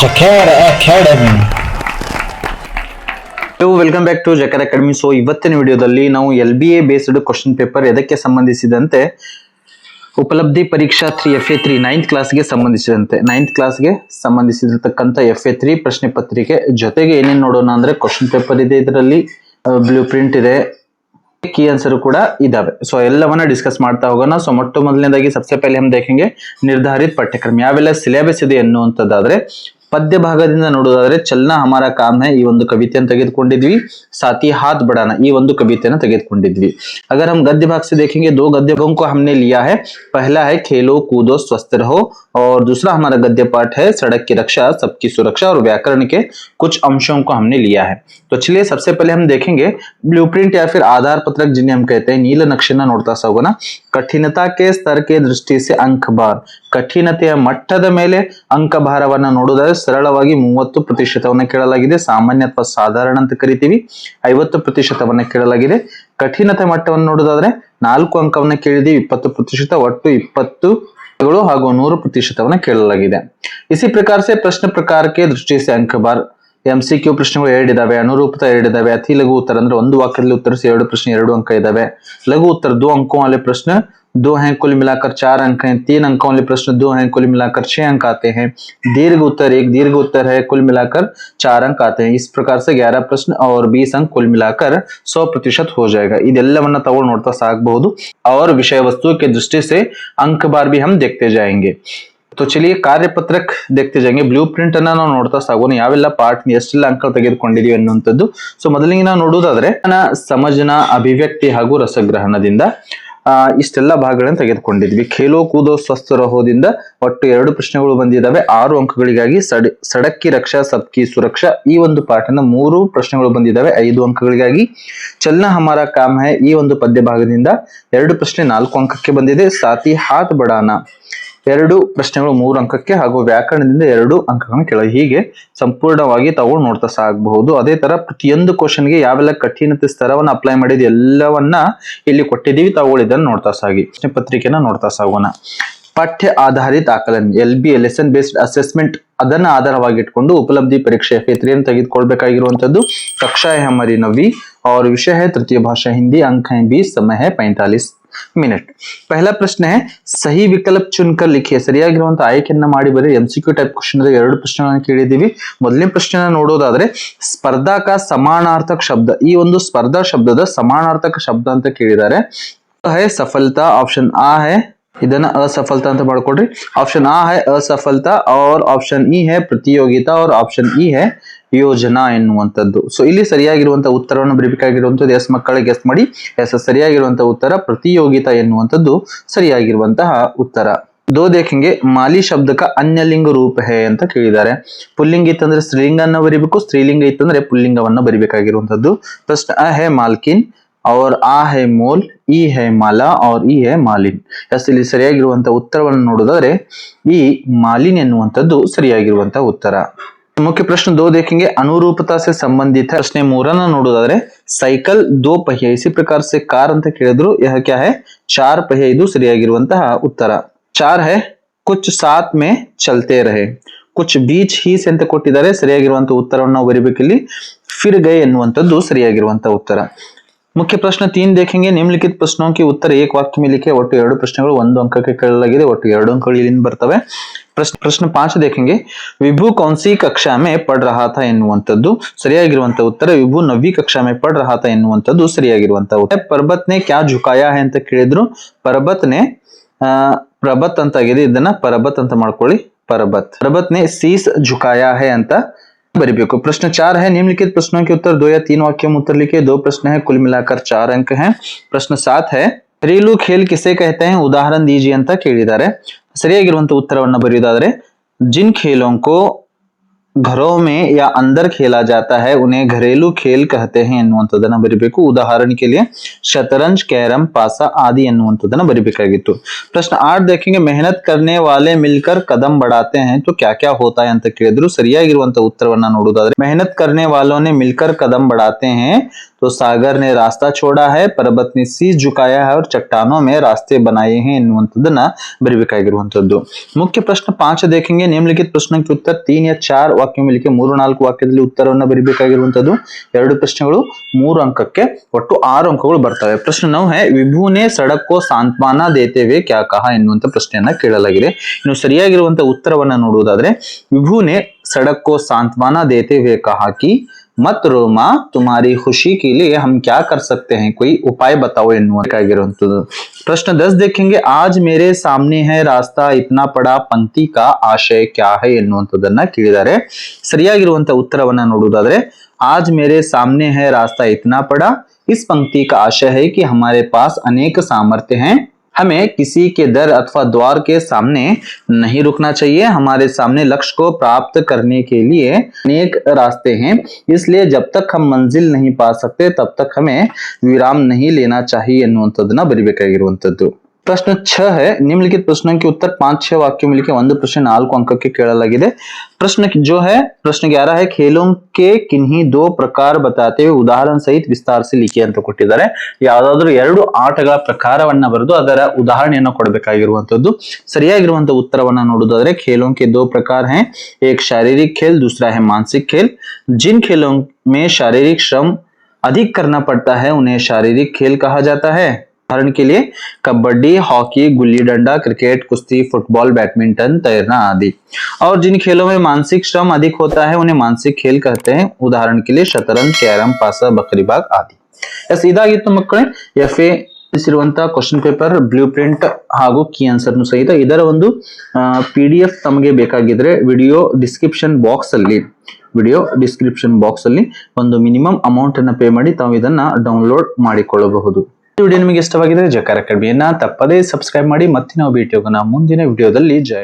Jacar Academy. Welcome back to Jacar Academy so ಇವತ್ತಿನ ವಿಡಿಯೋದಲ್ಲಿ ನಾವು L B A based question paper ಎದಕ್ಕೆ ಸಂಬಂಧಿಸಿದಂತೆ ಉಪಲಬ್ಧಿ ಪರೀಕ್ಷಾ three F A three ninth ಕ್ಲಾಸ್ಗೆ ಸಂಬಂಧಿಸಿದಂತೆ ನೈನ್ತ್ ಕ್ಲಾಸ್ಗೆ ಸಂಬಂಧಿಸಿರತಕ್ಕಂಥ ಎಫ್ ಎ ತ್ರೀ ಪ್ರಶ್ನೆ ಪತ್ರಿಕೆ ಜೊತೆಗೆ ಏನೇನು ನೋಡೋಣ ಅಂದರೆ ಕ್ವಶನ್ ಪೇಪರ್ ಇದೆ ಇದರಲ್ಲಿ ಬ್ಲೂ ಪ್ರಿಂಟ್ ಇದೆ ಕೀ ಆನ್ಸರ್ ಕೂಡ ಇದಾವೆ. ಸೊ ಎಲ್ಲವನ್ನ ಡಿಸ್ಕಸ್ ಮಾಡ್ತಾ ಹೋಗೋಣ. ಸೊ ಮೊಟ್ಟ ಮೊದಲನೇದಾಗಿ ಸಬ್ಸೆ ಪಹಲೆ ಹಮ್ ದೇಖೆಂಗೆ ನಿರ್ಧಾರಿತ ಪಠ್ಯಕ್ರಮ. ಯಾವೆಲ್ಲ ಸಿಲೆಬಸ್ ಇದೆ ಎನ್ನುವಂಥದ್ದಾದ್ರೆ पद्य भाग ನೋಡೋದಾದ್ರೆ चलना हमारा काम है कवित ಒಂದು साथी हाथ बड़ाना कवित ಬಡಾನ अगर हम गद्य भाग से देखेंगे दो गद्य भागों को हमने लिया है पहला है खेलो कूदो स्वस्थ रहो और दूसरा हमारा गद्य पाठ है सड़क की रक्षा सबकी सुरक्षा और व्याकरण के कुछ अंशों को हमने लिया है तो चलिए सबसे पहले हम देखेंगे ब्लू या फिर आधार पत्रक जिन्हें हम कहते हैं नील नक्शे नोड़ता सा होगा ना कठिनता के स्तर के दृष्टि से अंक बार ಕಠಿಣತೆಯ ಮಟ್ಟದ ಮೇಲೆ ಅಂಕ ನೋಡುವುದಾದ್ರೆ ಸರಳವಾಗಿ ಮೂವತ್ತು ಪ್ರತಿಶತವನ್ನ ಕೇಳಲಾಗಿದೆ. ಸಾಮಾನ್ಯ ಅಥವಾ ಸಾಧಾರಣ ಅಂತ ಕರಿತೀವಿ. ಐವತ್ತು ಪ್ರತಿಶತವನ್ನ ಕೇಳಲಾಗಿದೆ. ಕಠಿಣತೆ ಮಟ್ಟವನ್ನು ನೋಡುವುದಾದ್ರೆ ನಾಲ್ಕು ಅಂಕವನ್ನ ಕೇಳಿದೀವಿ ಇಪ್ಪತ್ತು ಪ್ರತಿಶತ, ಒಟ್ಟು ಇಪ್ಪತ್ತು ಹಾಗೂ ನೂರು ಪ್ರತಿಶತವನ್ನ ಕೇಳಲಾಗಿದೆ. ಇಸಿ ಪ್ರಕಾರ ಪ್ರಶ್ನೆ ಪ್ರಕಾರಕ್ಕೆ ದೃಷ್ಟಿಸಿ ಅಂಕ ಎಂ ಸಿ ಕ್ಯೂ ಪ್ರಶ್ನೆಗಳು ಎರಡಿದಾವೆ ಅನುರೂಪತ ಎರಡಿದಾವೆ ಅತಿ ಲಘು ಉತ್ತರ ಅಂದ್ರೆ ಒಂದು ವಾಕ್ಯದಲ್ಲಿ ಉತ್ತರಿಸಿ ಎರಡು ಪ್ರಶ್ನೆ ಎರಡು ಅಂಕ ಇದಾವೆ ಲಘು उत्तर दो अंकों वाले प्रश्न दो हैं कुल मिलाकर चार अंक हैं तीन अंकों वाले प्रश्न दो हैं कुल मिलाकर छह अंक आते हैं दीर्घ उत्तर एक दीर्घ उत्तर है कुल मिलाकर चार अंक आते हैं इस प्रकार से ग्यारह प्रश्न और बीस अंक कुल मिलाकर सौ प्रतिशत हो जाएगा ಇದೆಲ್ಲವನ್ನ ತಗೊಂಡು ನೋಡ್ತಾ ಸಾಗಬಹುದು और विषय वस्तु के दृष्टि से अंक बार भी हम देखते जाएंगे तो चलिए ಕಾರ್ಯಪತ್ರಕ್ देखते जाएंगे ಬ್ಲೂ ಪ್ರಿಂಟ್ ಅನ್ನ ನಾವು ನೋಡ್ತಾ ಸಾಗೋಣ ಯಾವೆಲ್ಲ ಪಾರ್ಟ್ ಎಷ್ಟೆಲ್ಲ ಅಂಕ ತೆಗೆದುಕೊಂಡಿದೀವಿ ಅನ್ನುವಂಥದ್ದು ಸೊ ಮೊದಲಿಗೆ ನಾವು ನೋಡುವುದಾದ್ರೆ ನನ್ನ ಸಮಜನ ಅಭಿವ್ಯಕ್ತಿ ಹಾಗೂ ರಸಗ್ರಹಣದಿಂದ ಆ, ಇಷ್ಟೆಲ್ಲ ಭಾಗಗಳನ್ನು ತೆಗೆದುಕೊಂಡಿದ್ವಿ ಖೇಲೋ ಕೂದೋ ಸ್ವಸ್ಥ ರಹೋದಿಂದ ಒಟ್ಟು ಎರಡು ಪ್ರಶ್ನೆಗಳು ಬಂದಿದ್ದಾವೆ ಆರು ಅಂಕಗಳಿಗಾಗಿ ಸಡ್ ಸಡಕ್ಕಿ ರಕ್ಷಾ ಸಬ್ಕಿ ಸುರಕ್ಷಾ ಈ ಒಂದು ಪಾಠನ ಮೂರು ಪ್ರಶ್ನೆಗಳು ಬಂದಿದ್ದಾವೆ ಐದು ಅಂಕಗಳಿಗಾಗಿ ಚಲನ ಹಮಾರ ಕಾಮ್ ಹೈ ಈ ಒಂದು ಪದ್ಯ ಭಾಗದಿಂದ ಎರಡು ಪ್ರಶ್ನೆ ನಾಲ್ಕು ಅಂಕಕ್ಕೆ ಬಂದಿದೆ ಸಾತಿ ಹಾತ್ ಬಡಾನ ಎರಡು ಪ್ರಶ್ನೆಗಳು ಮೂರು ಅಂಕಕ್ಕೆ ಹಾಗೂ ವ್ಯಾಕರಣದಿಂದ ಎರಡು ಅಂಕಗಳನ್ನು ಕೆಳಗೆ ಹೀಗೆ ಸಂಪೂರ್ಣವಾಗಿ ತಗೊಂಡು ನೋಡ್ತಾ ಸಾಗಬಹುದು. ಅದೇ ತರ ಪ್ರತಿಯೊಂದು ಕ್ವಶನ್ಗೆ ಯಾವೆಲ್ಲ ಕಠಿಣತೆ ಸ್ತರವನ್ನು ಅಪ್ಲೈ ಮಾಡಿದ ಎಲ್ಲವನ್ನ ಇಲ್ಲಿ ಕೊಟ್ಟಿದ್ದೀವಿ. ತಗೊಳ್ಳಿದ್ದನ್ನು ನೋಡ್ತಾ ಸಾಗಿ. ಪ್ರಶ್ನೆ ಪತ್ರಿಕೆನ ನೋಡ್ತಾ ಸಾಗೋಣ. ಪಠ್ಯ ಆಧಾರಿತ ಆಕಲನ್, L B lesson based assessment ಅದನ್ನ ಆಧಾರವಾಗಿಟ್ಕೊಂಡು ಉಪಲಬ್ಧಿ ಪರೀಕ್ಷೆ ಫೇತ್ರಿಯನ್ನು ತೆಗೆದುಕೊಳ್ಬೇಕಾಗಿರುವಂತದ್ದು ಕಕ್ಷಾ ಹಮರಿ ನವಿ ಅವರ ವಿಷಯ ತೃತೀಯ ಭಾಷಾ, ಹಿಂದಿ, ಅಂಕ ಬಿ ಸಮಯ ಪೈಂತಾಲಿಸ್. बीस समय है पैंतालीस ಮಿನಿಟ್ ಪಹಲ ಪ್ರಶ್ನೆ ಸಹಿ ವಿಕಲ್ಪ್ ಚುನ್ಕರ್ ಲಿಖಿ ಸರಿಯಾಗಿರುವಂತ ಆಯ್ಕೆಯನ್ನ ಮಾಡಿ ಬರೀ M C Q type question ಎರಡು ಪ್ರಶ್ನೆಗಳನ್ನ ಕೇಳಿದೀವಿ ಮೊದಲನೇ ಪ್ರಶ್ನೆನ ನೋಡೋದಾದ್ರೆ ಸ್ಪರ್ಧಾಕ ಸಮಾನಾರ್ಥಕ ಶಬ್ದ ಈ ಒಂದು ಸ್ಪರ್ಧಾ ಶಬ್ದದ ಸಮಾನಾರ್ಥಕ ಶಬ್ದ ಅಂತ ಕೇಳಿದ್ದಾರೆ ಹೈ ಸಫಲತಾ ಆಪ್ಷನ್ ಆ ಹೈ ಇದನ್ನ असफलता ಅಂತ ಮಾಡ್ಕೊಡ್ರಿ ಆಪ್ಷನ್ ಆ ಹೈ असफलता और ಆಪ್ಷನ್ ಇ ಹೈ ಪ್ರತಿಯೋಗಿತಾ और ಆಪ್ಷನ್ ಇ ಹೈ ಯೋಜನಾ ಎನ್ನುವಂಥದ್ದು ಸೊ ಇಲ್ಲಿ ಸರಿಯಾಗಿರುವಂತಹ ಉತ್ತರವನ್ನು ಬರೀಬೇಕಾಗಿರುವಂಥದ್ದು ಎಸ್ ಮಕ್ಕಳಿಗೆ ಗೆಸ್ ಮಾಡಿ ಎಸ್ ಸರಿಯಾಗಿರುವಂತಹ ಉತ್ತರ ಪ್ರತಿಯೋಗಿತಾ ಎನ್ನುವಂಥದ್ದು ಸರಿಯಾಗಿರುವಂತಹ ಉತ್ತರ ದೋ ದೇಖೆಂಗೆ ಮಾಲಿ ಶಬ್ದಕ ಅನ್ಯಲಿಂಗ ರೂಪ ಹೇ ಅಂತ ಕೇಳಿದ್ದಾರೆ ಪುಲ್ಲಿಂಗ ಇತ್ತಂದ್ರೆ ಸ್ತ್ರೀಲಿಂಗನ್ನ ಬರಿಬೇಕು ಸ್ತ್ರೀಲಿಂಗ ಇತ್ತಂದ್ರೆ ಪುಲ್ಲಿಂಗವನ್ನ ಬರಿಬೇಕಾಗಿರುವಂತದ್ದು ಪ್ರಶ್ನೆ ಅ ಹೇ ಮಾಲ್ಕಿನ್ और ಆ ಹೇ ಮೋಲ್ ಈ ಹೇ ಮಾಲಾ और ಈ ಹೇ ಮಾಲಿನ್ ಎಸ್ ಇಲ್ಲಿ ಸರಿಯಾಗಿರುವಂತಹ ಉತ್ತರವನ್ನು ನೋಡೋದಾದ್ರೆ ಈ ಮಾಲಿನ್ ಎನ್ನುವಂಥದ್ದು ಸರಿಯಾಗಿರುವಂತಹ ಉತ್ತರ मुख्य प्रश्न दो देखेंगे अनुरूपता से संबंधित है प्रश्न ಮೂರನ್ನ ನೋಡೋದಾದ್ರೆ ಸೈಕಲ್ ದೋ ಪಹ್ಯ ಇಸಿ ಪ್ರಕಾರ से कार ಅಂತ ಕೇಳಿದ್ರು ಯಹ ಕ್ಯಾ है चार पहिया ಇದು ಸರಿಯಾಗಿರುವಂತಹ ಉತ್ತರ चार है कुछ साथ में चलते रहे कुछ बीच ही से ಅಂತ ಕೊಟ್ಟಿದ್ದಾರೆ ಸರಿಯಾಗಿರುವಂತಹ ಉತ್ತರವನ್ನು ನಾವು ಬರಿಬೇಕಿಲ್ಲಿ ಫಿರ್ ಗೈ ಎನ್ನುವಂಥದ್ದು ಸರಿಯಾಗಿರುವಂತಹ ಉತ್ತರ ಮುಖ್ಯ ಪ್ರಶ್ನೆ ತೀನ್ ದೇಖೆಂಗೆ ನಿಮ್ನಲಿಖಿತ ಪ್ರಶ್ನೋं के उत्तर एक वाक्य में लिखे ಒಟ್ಟು ಎರಡು ಪ್ರಶ್ನೆಗಳು ಒಂದು ಅಂಕಕ್ಕೆ ಕೇಳಲಾಗಿದೆ ಒಟ್ಟು ಎರಡು ಅಂಕಗಳು ಇಲ್ಲಿಂದ ಬರ್ತವೆ ಪ್ರಶ್ನೆ ಪ್ರಶ್ನೆ ಪಾಂಚ್ ದೇಖೆಂಗೆ ವಿಭು ಕೌನ್ಸಿ ಕಕ್ಷಾ ಮೇ ಪಡ್ ರಹಾ ಥಾ ಎನ್ನುವಂಥದ್ದು ಸರಿಯಾಗಿರುವಂತಹ ಉತ್ತರ ವಿಭು ನವ್ವಿ ಕಕ್ಷಾ ಮೇ ಪಡ್ ರಹಾ ಥಾ ಎನ್ನುವಂಥದ್ದು ಸರಿಯಾಗಿರುವಂತಹ ಉತ್ತರ ಪರ್ಬತ್ ನೆ ಕ್ಯಾ ಝುಕಾಯಾ ಹೈ ಅಂತ ಕೇಳಿದ್ರು ಪರ್ಬತ್ ನೆ ಆ, ಪ್ರಬತ್ ಅಂತ ಆಗಿದೆ ಇದನ್ನ ಪರಬತ್ ಅಂತ ಮಾಡ್ಕೊಳ್ಳಿ ಪರಬತ್ ಪರಬತ್ ನೆ ಸೀಸ್ ಝುಕಾಯಾ ಹೈ ಅಂತ बरीबेको प्रश्न चार है निम्नलिखित प्रश्नों के उत्तर दो या तीन वाक्यों में उत्तर लिखे दो प्रश्न है कुल मिलाकर चार अंक हैं प्रश्न सात है घरेलू खेल किसे कहते हैं उदाहरण दीजिए ಅಂತ ಕೇಳಿದ್ದಾರೆ ಸರಿಯಾಗಿರುವಂತ ಉತ್ತರವನ್ನ ಬರೆಯುವುದಾದ್ರೆ जिन खेलों को घरों में या अंदर खेला जाता है उन्हें घरेलू खेल कहते हैं ಎನ್ನುವಂಥದ್ದನ್ನ ಬರಿಬೇಕು ಉದಾಹರಣೆಗೆ ಶತರಂಜ್ ಕ್ಯಾರಂ ಪಾಸ ಆದಿ ಎನ್ನುವಂಥದ್ದನ್ನ ಬರಿಬೇಕಾಗಿತ್ತು ಪ್ರಶ್ನೆ ಆರ್ देखेंगे मेहनत करने वाले मिलकर कदम बढ़ाते हैं तो क्या क्या होता है ಅಂತ ಕೇಳಿದ್ರು ಸರಿಯಾಗಿರುವಂತ ಉತ್ತರವನ್ನ ನೋಡುವುದಾದ್ರೆ मेहनत करने वालों ने मिलकर कदम बढ़ाते हैं तो सागर ने रास्ता छोड़ा है, पर्वत ने शीश झुकाया है और चट्टानों में रास्ते बनाए हैं इन्वंतदना ಬರಿಬೇಕಾಗಿರುವಂತದ್ದು ಮುಖ್ಯ ಪ್ರಶ್ನೆ ಪಾಂಚ ದೇಖಂಗೆ ನಿಮ್ಲಿಖಿತ ಪ್ರಶ್ನಕ್ಕೆ ಉತ್ತರ ತೀನ್ ಯಾ ಚಾರ್ ವಾಕ್ಯ ಮಿಲಿಕೆ ಮೂರು ನಾಲ್ಕು ವಾಕ್ಯದಲ್ಲಿ ಉತ್ತರವನ್ನು ಬರಿಬೇಕಾಗಿರುವಂತದ್ದು ಎರಡು ಪ್ರಶ್ನೆಗಳು ಮೂರು ಅಂಕಕ್ಕೆ ಒಟ್ಟು ಆರು ಅಂಕಗಳು ಬರ್ತವೆ. ಪ್ರಶ್ನೆ ನಾವು ಹೇ ವಿಭುನೆ ಸಡಕ್ಕೋ ಸಾಂತ್ವಾನ ದೇತೇವೆ ಕ್ಯಾ ಕಹ ಎನ್ನುವಂತ ಪ್ರಶ್ನೆಯನ್ನ ಕೇಳಲಾಗಿದೆ. ಇನ್ನು ಸರಿಯಾಗಿರುವಂತಹ ಉತ್ತರವನ್ನ ನೋಡುವುದಾದ್ರೆ ವಿಭುನೆ ಸಡಕ್ಕೋ ಸಾಂತ್ವಾನ ದೇತೇವೆ ಕಹ ಕಿ मत रो माँ तुम्हारी खुशी के लिए हम क्या कर सकते हैं कोई उपाय बताओ ಎನ್ನುವಂತಾಗಿರುವಂತದ್ದು ಪ್ರಶ್ನೆ ದಸ್ देखेंगे आज मेरे सामने है रास्ता इतना पड़ा पंक्ति का आशय क्या है ಎನ್ನುವಂಥದ್ದನ್ನ ಕೇಳಿದ್ದಾರೆ ಸರಿಯಾಗಿರುವಂತ ಉತ್ತರವನ್ನ ನೋಡುವುದಾದ್ರೆ आज मेरे सामने है रास्ता इतना पड़ा इस पंक्ति का आशय है कि हमारे पास अनेक सामर्थ्य हैं हमें किसी के दर अथवा द्वार के सामने नहीं रुकना चाहिए हमारे सामने लक्ष्य को प्राप्त करने के लिए अनेक रास्ते हैं इसलिए जब तक हम मंजिल नहीं पा सकते तब तक हमें विराम नहीं लेना चाहिए ಎನ್ನುವಂಥದ್ದನ್ನ ಬರಿಬೇಕಾಗಿರುವಂತದ್ದು ಪ್ರಶ್ನೆ ಛ है निम्नलिखित प्रश्नों के उत्तर पांच छह वाक्यों में लिखे ಒಂದು ಪ್ರಶ್ನೆ ನಾಲ್ಕು ಅಂಕಕ್ಕೆ ಕೇಳಲಾಗಿದೆ प्रश्न जो है प्रश्न ग्यारह है खेलों के किन्हीं दो प्रकार बताते हुए ಉದಾಹರಣ ಸಹಿತ ವಿಸ್ತಾರ से लिखी ಅಂತ ಕೊಟ್ಟಿದ್ದಾರೆ ಯಾವ್ದಾದ್ರು ಎರಡು ಆಟಗಳ ಪ್ರಕಾರವನ್ನ ಬರೆದು ಅದರ ಉದಾಹರಣೆಯನ್ನು ಕೊಡಬೇಕಾಗಿರುವಂತದ್ದು ಸರಿಯಾಗಿರುವಂತಹ ಉತ್ತರವನ್ನ ನೋಡುವುದಾದ್ರೆ खेलों के दो प्रकार हैं एक शारीरिक खेल दूसरा है मानसिक खेल जिन खेलों में शारीरिक श्रम अधिक करना पड़ता है उन्हें शारीरिक खेल कहा जाता है उदाहरण के लिए कबड्डी हॉकी गुल्ली डंडा क्रिकेट कुश्ती फुटबॉल बैडमिंटन तैरना आदि और जिन खेलों में मानसिक श्रम अधिक होता है उन्हें मानसिक खेल कहते हैं उदाहरण के लिए शतरंज कैरम पासा बकरीबाग आदि ಎಸ್ ಇದಾಗಿತ್ತು ಮಕ್ಕಳೇ ಎಫ್ ಎ ಇರುವಂತಹ ಕ್ವಶನ್ ಪೇಪರ್ ಬ್ಲೂ ಪ್ರಿಂಟ್ ಹಾಗೂ ಕೀ ಆನ್ಸರ್ ಸಹಿತ ಇದರ ಒಂದು ಪಿ ಡಿ ಎಫ್ ತಮಗೆ ಬೇಕಾಗಿದ್ರೆ ವಿಡಿಯೋ ಡಿಸ್ಕ್ರಿಪ್ಷನ್ ಬಾಕ್ಸ್ ಅಲ್ಲಿ ವಿಡಿಯೋ ಡಿಸ್ಕ್ರಿಪ್ಷನ್ ಬಾಕ್ಸ್ ಅಲ್ಲಿ ಒಂದು ಮಿನಿಮಮ್ ಅಮೌಂಟ್ ಅನ್ನ ಪೇ ಮಾಡಿ ತಾವು ಇದನ್ನ ಡೌನ್ಲೋಡ್ ಮಾಡಿಕೊಳ್ಳಬಹುದು ಈ ವಿಡಿಯೋ ನಿಮಗೆ ಇಷ್ಟವಾಗಿದ್ರೆ ಜಕಾರ ಅಕಾಡೆಮಿಯನ್ನ ತಪ್ಪದೇ ಸಬ್ಸ್ಕ್ರೈಬ್ ಮಾಡಿ ಮತ್ತೆ ನಾವು ಭೇಟಿ ಹೋಗೋಣ ಮುಂದಿನ ವಿಡಿಯೋದಲ್ಲಿ. ಜೈ